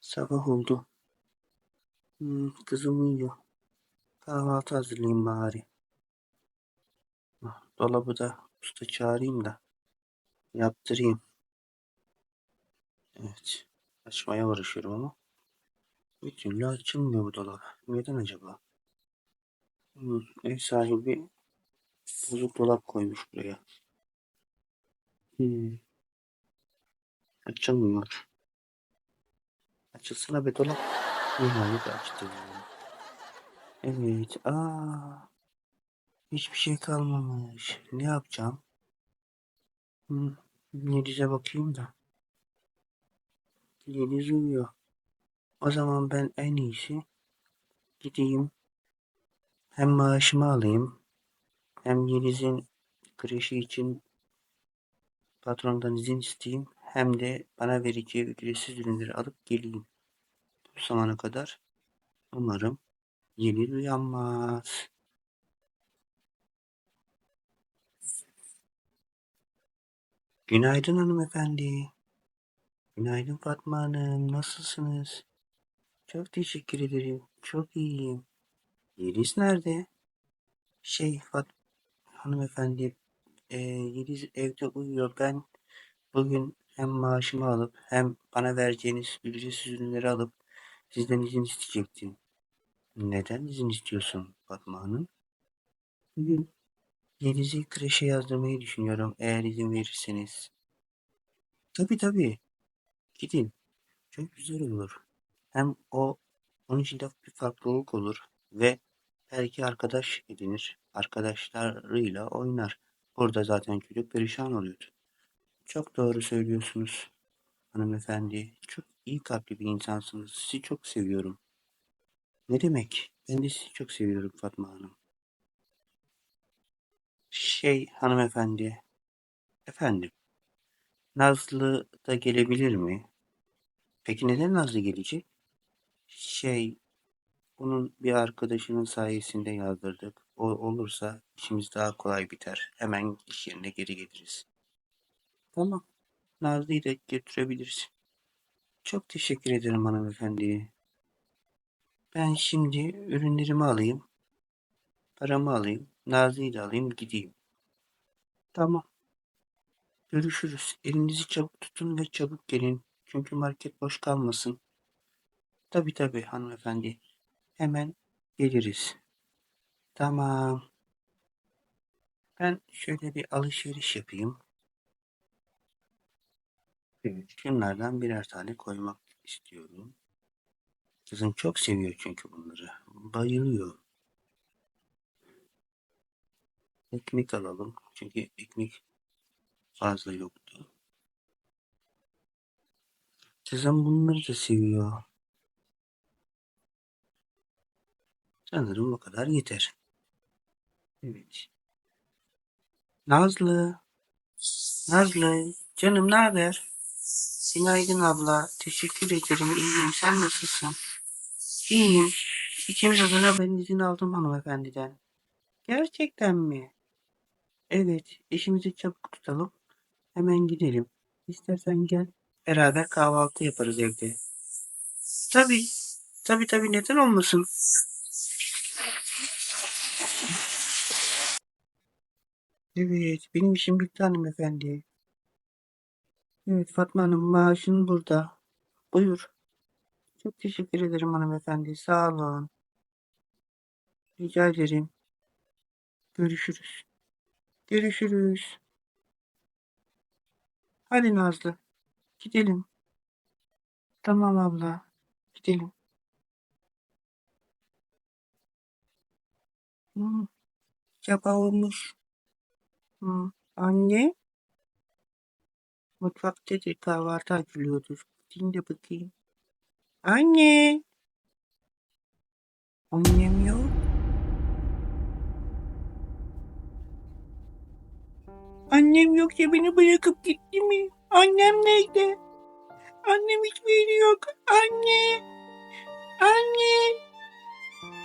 Sabah oldu. Hmm, kızım uyuyor. Kahvaltı hazırlayayım bari. Ah, Dolabı da usta çağırayım da yaptırayım. Evet. Açmaya uğraşıyorum ama bir türlü açılmıyor bu dolap. Neden acaba? Ev sahibi bozuk dolap koymuş buraya. Hmm, açılmıyor. Açılsana be dolap. Nihayet açtı. Evet. Aa, hiçbir şey kalmamış. Ne yapacağım? Hmm, Yeliz'e bakayım da. Yeliz uyuyor. O zaman ben en iyisi gideyim. Hem maaşımı alayım. Hem Yeliz'in kreşi için patrondan izin isteyeyim. Hem de bana vereceği ücretsiz ürünleri alıp geleyim. Bu zamana kadar umarım Yeliz uyanmaz. Günaydın hanımefendi. Günaydın Fatma Hanım. Nasılsınız? Çok teşekkür ederim. Çok iyiyim. Yeliz nerede? Şey Fat hanımefendi e, Yeliz evde uyuyor. Ben bugün hem maaşımı alıp hem bana vereceğiniz ücretsiz ürünleri alıp sizden izin isteyecektim. Neden izin istiyorsun Fatma Hanım? Bugün Yeliz'i kreşe yazdırmayı düşünüyorum eğer izin verirseniz. Tabii tabii. Gidin. Çok güzel olur. Hem o onun için de bir farklılık olur ve belki arkadaş edinir. Arkadaşlarıyla oynar. Burada zaten çocuk perişan oluyordu. Çok doğru söylüyorsunuz hanımefendi. Çok iyi kalpli bir insansınız. Sizi çok seviyorum. Ne demek? Ben de sizi çok seviyorum Fatma Hanım. Şey hanımefendi. Efendim. Nazlı da gelebilir mi? Peki neden Nazlı gelecek? Şey, onun bir arkadaşının sayesinde yazdırdık. O olursa işimiz daha kolay biter. Hemen iş yerine geri geliriz. Tamam. Nazlı'yı da götürebilirsin. Çok teşekkür ederim hanımefendi. Ben şimdi ürünlerimi alayım. Paramı alayım. Nazlı'yı da alayım gideyim. Tamam. Görüşürüz. Elinizi çabuk tutun ve çabuk gelin. Çünkü market boş kalmasın. Tabii tabii hanımefendi. Hemen geliriz. Tamam. Ben şöyle bir alışveriş yapayım. Evet. Şunlardan birer tane koymak istiyorum. Kızım çok seviyor çünkü bunları. Bayılıyor. Ekmek alalım. Çünkü ekmek fazla yoktu. Kızım bunları da seviyor. Sanırım bu kadar yeter. Evet. Nazlı. Nazlı. Canım ne haber? Günaydın abla. Teşekkür ederim. İyiyim. Sen nasılsın? İyiyim. İkimiz adına ben izin aldım hanımefendiden. Gerçekten mi? Evet. İşimizi çabuk tutalım. Hemen gidelim. İstersen gel. Beraber kahvaltı yaparız evde. Tabii. Tabii tabii neden olmasın? Evet, benim işim bitti hanımefendi. Evet Fatma Hanım maaşın burada. Buyur. Çok teşekkür ederim hanımefendi. Sağ olun. Rica ederim. Görüşürüz. Görüşürüz. Hadi Nazlı. Gidelim. Tamam abla. Gidelim. Hmm, sabah olmuş. Hmm, anne. Mutfaktadır kahvaltı hazırlıyordur. Gideyim de bakayım. Anne. Annem yok. Annem yoksa beni bırakıp gitti mi? Annem nerede? Annem hiçbir yeri yok. Anne. Anne.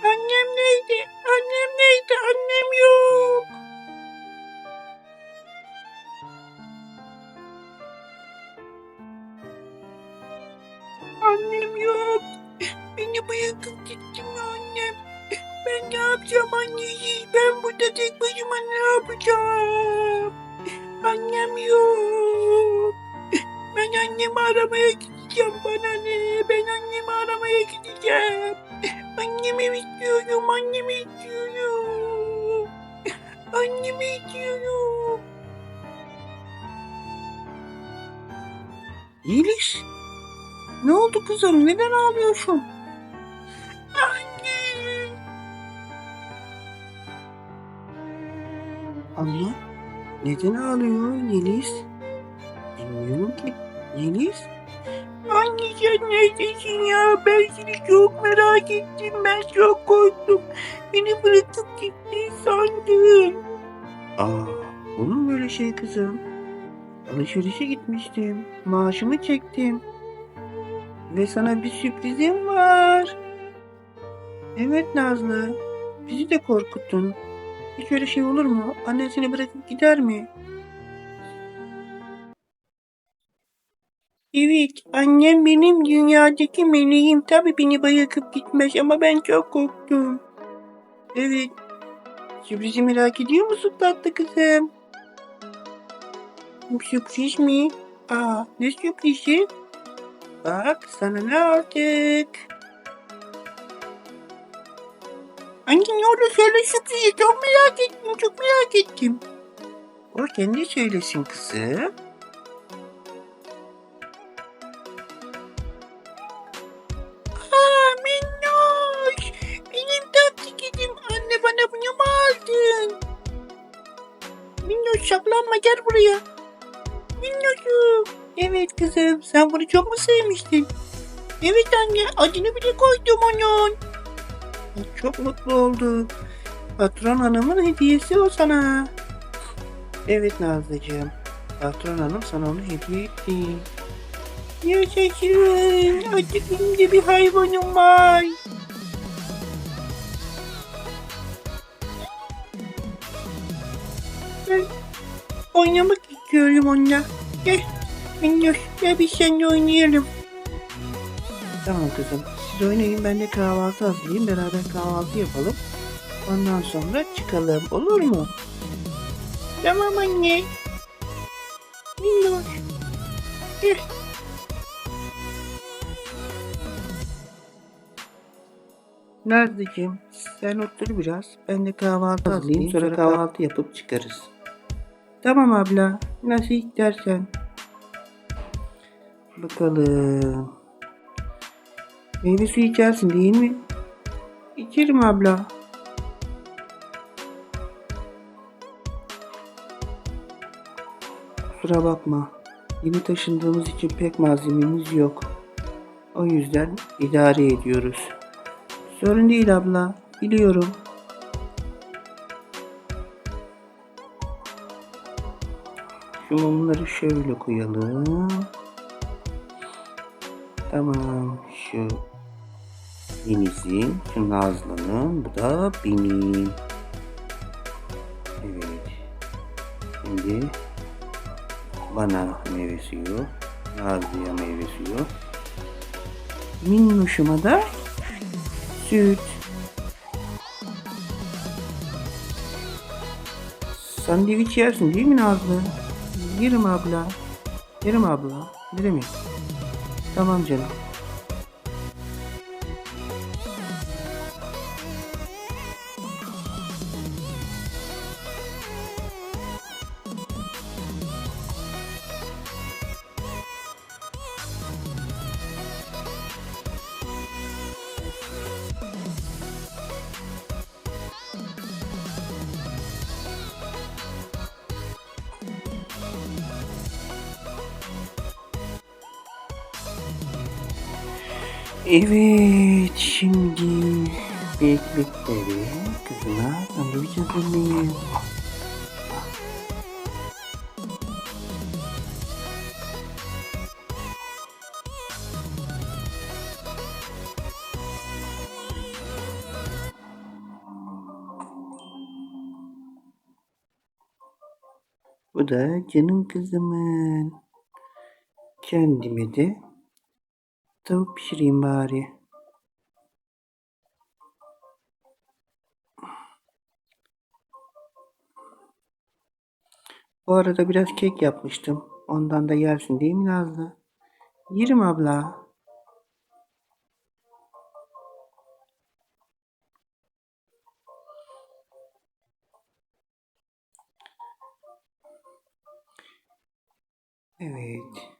Annem neydi? Annem neydi? Annem yok. Annem yok. Beni bırakıp gitti mi annem? Ben ne yapacağım anneciğim? Ben burada tek başıma ne yapacağım? Annem yok. Ben annemi aramaya gideceğim bana ne? Ben annemi aramaya gideceğim. Annemi istiyorum, annemi istiyorum. Annemi istiyorum. Yeliz, ne oldu kızım? Neden ağlıyorsun? Anne. Abla, neden ağlıyor Yeliz? Bilmiyorum ki. Yeliz? Anne sen neredesin ya? Ben seni çok merak ettim. Ben çok korktum. Beni bırakıp gitti sandım. Aa, olur böyle şey kızım? Alışverişe gitmiştim. Maaşımı çektim. Ve sana bir sürprizim var. Evet Nazlı. Bizi de korkuttun. Hiç öyle şey olur mu? Annen seni bırakıp gider mi? Evet, annem benim dünyadaki meleğim. Tabii beni bırakıp gitmez ama ben çok korktum. Evet. Sürprizi merak ediyor musun tatlı kızım? Sürpriz mi? Aa, ne sürprizi? Bak sana ne aldık? Anne ne oldu söyle sürprizi çok merak ettim çok merak ettim. O kendi söylesin kızım. Aa. Benim tatlı. Anne bana bunu mu aldın? Minnoş saklanma gel buraya. Minnoşum. Evet kızım sen bunu çok mu sevmiştin? Evet anne adını bile koydum onun. Çok mutlu oldum. Patron hanımın hediyesi o sana. Evet Nazlıcığım. Patron hanım sana onu hediye etti. Yaşasın. Artık benim de bir hayvanım var. Oynamak istiyorum onunla. Gel. Minnoş gel biz seninle oynayalım. Tamam kızım. Siz oynayın ben de kahvaltı hazırlayayım. Beraber kahvaltı yapalım. Ondan sonra çıkalım. Olur mu? Tamam anne. Minnoş. Nazlıcığım sen otur biraz. Ben de kahvaltı hazırlayayım. Sonra kahvaltı yapıp çıkarız. Tamam abla. Nasıl istersen. Bakalım. Meyve suyu içersin değil mi? İçerim abla. Kusura bakma. Yeni taşındığımız için pek malzememiz yok. O yüzden idare ediyoruz. Sorun değil abla. Biliyorum. Şu mumları şöyle koyalım. Tamam. Şu Deniz'in, şu Nazlı'nın, bu da benim. Evet. Şimdi bana meyve suyu, Nazlı'ya meyve suyu. Minnoşuma da süt. Sandviç yersin değil mi Nazlı? Yerim abla. Yerim abla. Demek? Tamam canım. Evet şimdi bebekleri kızına sandviç hazırlayayım. Bu da canım kızımın. Kendime de tavuk pişireyim bari. Bu arada biraz kek yapmıştım. Ondan da yersin değil mi Nazlı? Yerim abla. Evet.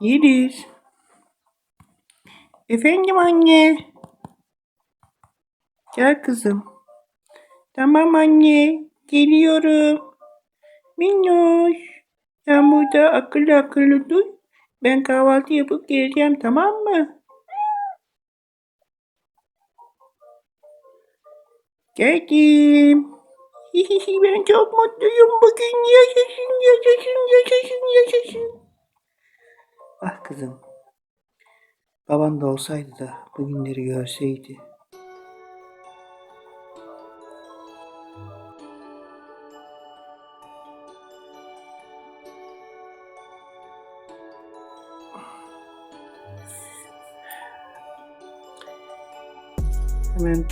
Yeriz. Efendim anne. Gel kızım. Tamam anne. Geliyorum. Minnoş. Sen burada akıllı akıllı dur. Ben kahvaltı yapıp geleceğim tamam mı? Geldim. Ben çok mutluyum bugün. Yaşasın yaşasın yaşasın yaşasın. Ah kızım. Baban da olsaydı da bugünleri görseydi. Hemen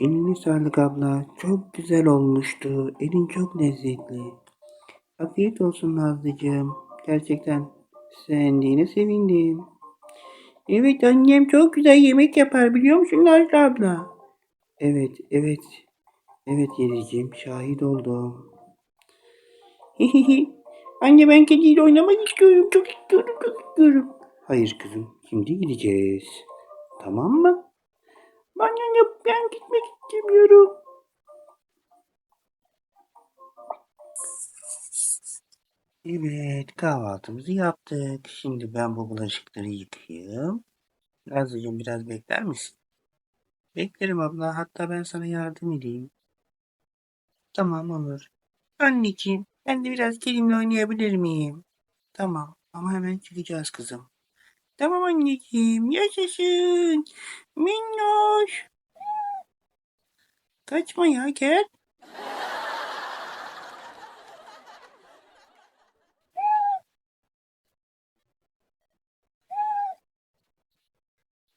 Eline sağlık abla. Çok güzel olmuştu. Elin çok lezzetli. Afiyet olsun Nazlıcığım. Gerçekten beğendiğine sevindim. Evet annem çok güzel yemek yapar biliyor musun Nazlı abla? Evet, evet. Evet Yeliciğim şahit oldum. Anne ben kediyle oynamak istiyorum. Çok istiyorum, çok istiyorum. Hayır kızım. Şimdi gideceğiz. Tamam mı? Ben, ben gitmek istemiyorum. Evet kahvaltımızı yaptık. Şimdi ben bu bulaşıkları yıkayayım. Nazlıcığım biraz bekler misin? Beklerim abla. Hatta ben sana yardım edeyim. Tamam olur. Anneciğim ben de biraz gelimle oynayabilir miyim? Tamam ama hemen çıkacağız kızım. Tamam anneciğim yaşasın. Minnoş. Kaçma ya gel.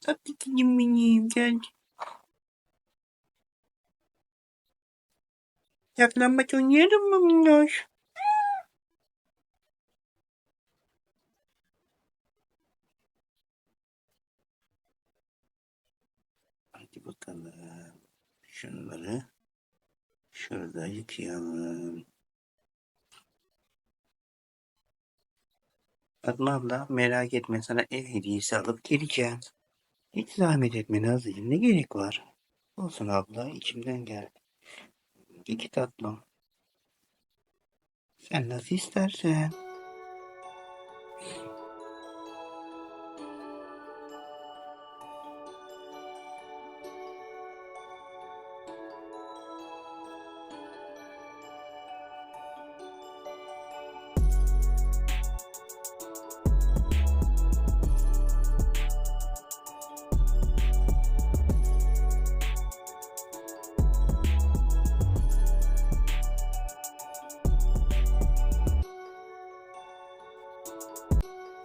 Tatlı kedim benim gel. Saklambaç oynayalım mı Minnoş? Hadi bakalım. Şunları şurada yıkayalım. Fatma abla merak etme sana ev hediyesi alıp geleceğim. Hiç zahmet etme Nazlıcığım ne gerek var? Olsun abla içimden geldi. İki tatlım. Sen nasıl istersen.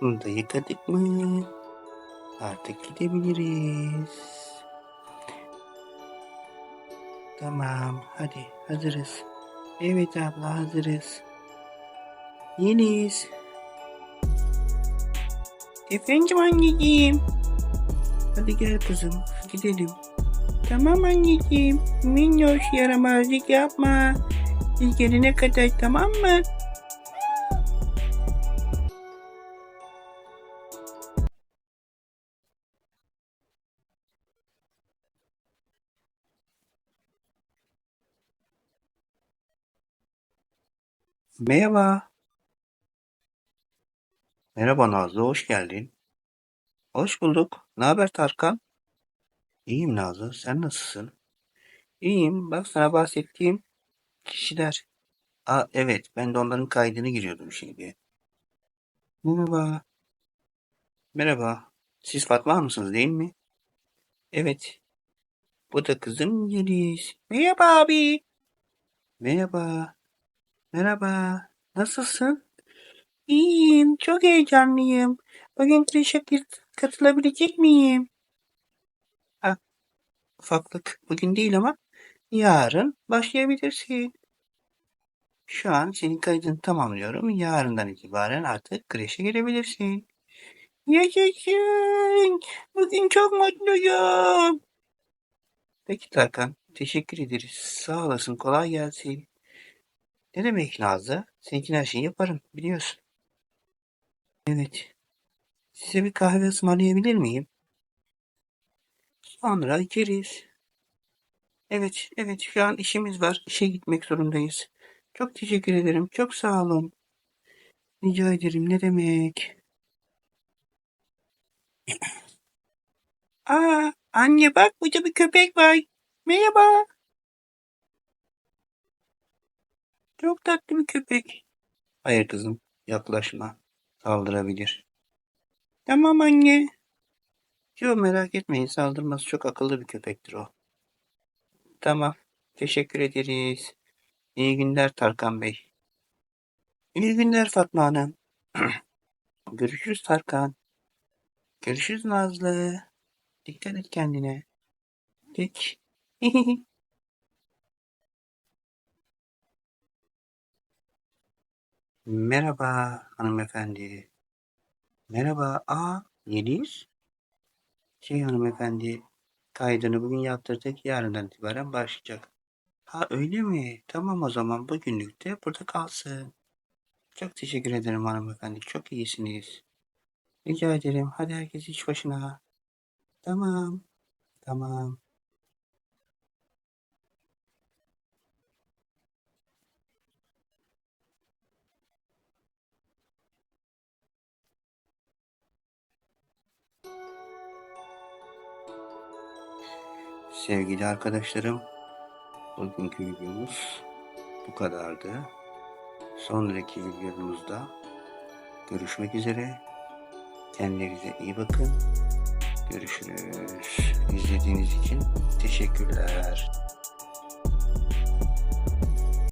Bunu da yıkadık mı? Artık gidebiliriz. Tamam, hadi hazırız. Evet abla hazırız. Yeniz. Efendim anneciğim. Hadi gel kızım gidelim. Tamam anneciğim. Minnoş yaramazlık yapma. Biz gelene kadar tamam mı? Merhaba. Merhaba Nazlı, hoş geldin. Hoş bulduk. Ne haber Tarkan? İyiyim Nazlı, sen nasılsın? İyiyim, bak sana bahsettiğim kişiler. Aa evet, ben de onların kaydını giriyordum şimdi. Merhaba. Merhaba. Siz Fatma mısınız değil mi? Evet. Bu da kızım Yeliz. Merhaba abi. Merhaba. Merhaba. Nasılsın? İyiyim, çok heyecanlıyım. Bugün kreşe katılabilecek miyim? Ha, ufaklık bugün değil ama yarın başlayabilirsin. Şu an senin kaydını tamamlıyorum. Yarından itibaren artık kreşe gelebilirsin. Yaşasın! Bugün çok mutluyum. Peki Tarkan, teşekkür ederiz. Sağ olasın, kolay gelsin. Ne demek Nazlı? Senin için her şeyi yaparım, biliyorsun. Evet. Size bir kahve ısmarlayabilir miyim? Sonra içeriz. Evet, evet şu an işimiz var. İşe gitmek zorundayız. Çok teşekkür ederim. Çok sağ olun. Rica ederim. Ne demek? Aa, anne bak burada bir köpek var. Merhaba. Çok tatlı bir köpek. Hayır kızım, yaklaşma. Saldırabilir. Tamam anne. Yok merak etmeyin, saldırmaz. Çok akıllı bir köpektir o. Tamam, teşekkür ederiz. İyi günler Tarkan Bey. İyi günler Fatma Hanım. Görüşürüz Tarkan. Görüşürüz Nazlı. Dikkat et kendine. Peki. Merhaba hanımefendi. Merhaba. Aa, Yeliz. Şey hanımefendi, kaydını bugün yaptırdık, yarından itibaren başlayacak. Ha öyle mi? Tamam o zaman bugünlük de burada kalsın. Çok teşekkür ederim hanımefendi. Çok iyisiniz. Rica ederim. Hadi herkes iş başına. Tamam. Tamam. Sevgili arkadaşlarım, bugünkü videomuz bu kadardı. Sonraki videomuzda görüşmek üzere. Kendinize iyi bakın. Görüşürüz. İzlediğiniz için teşekkürler.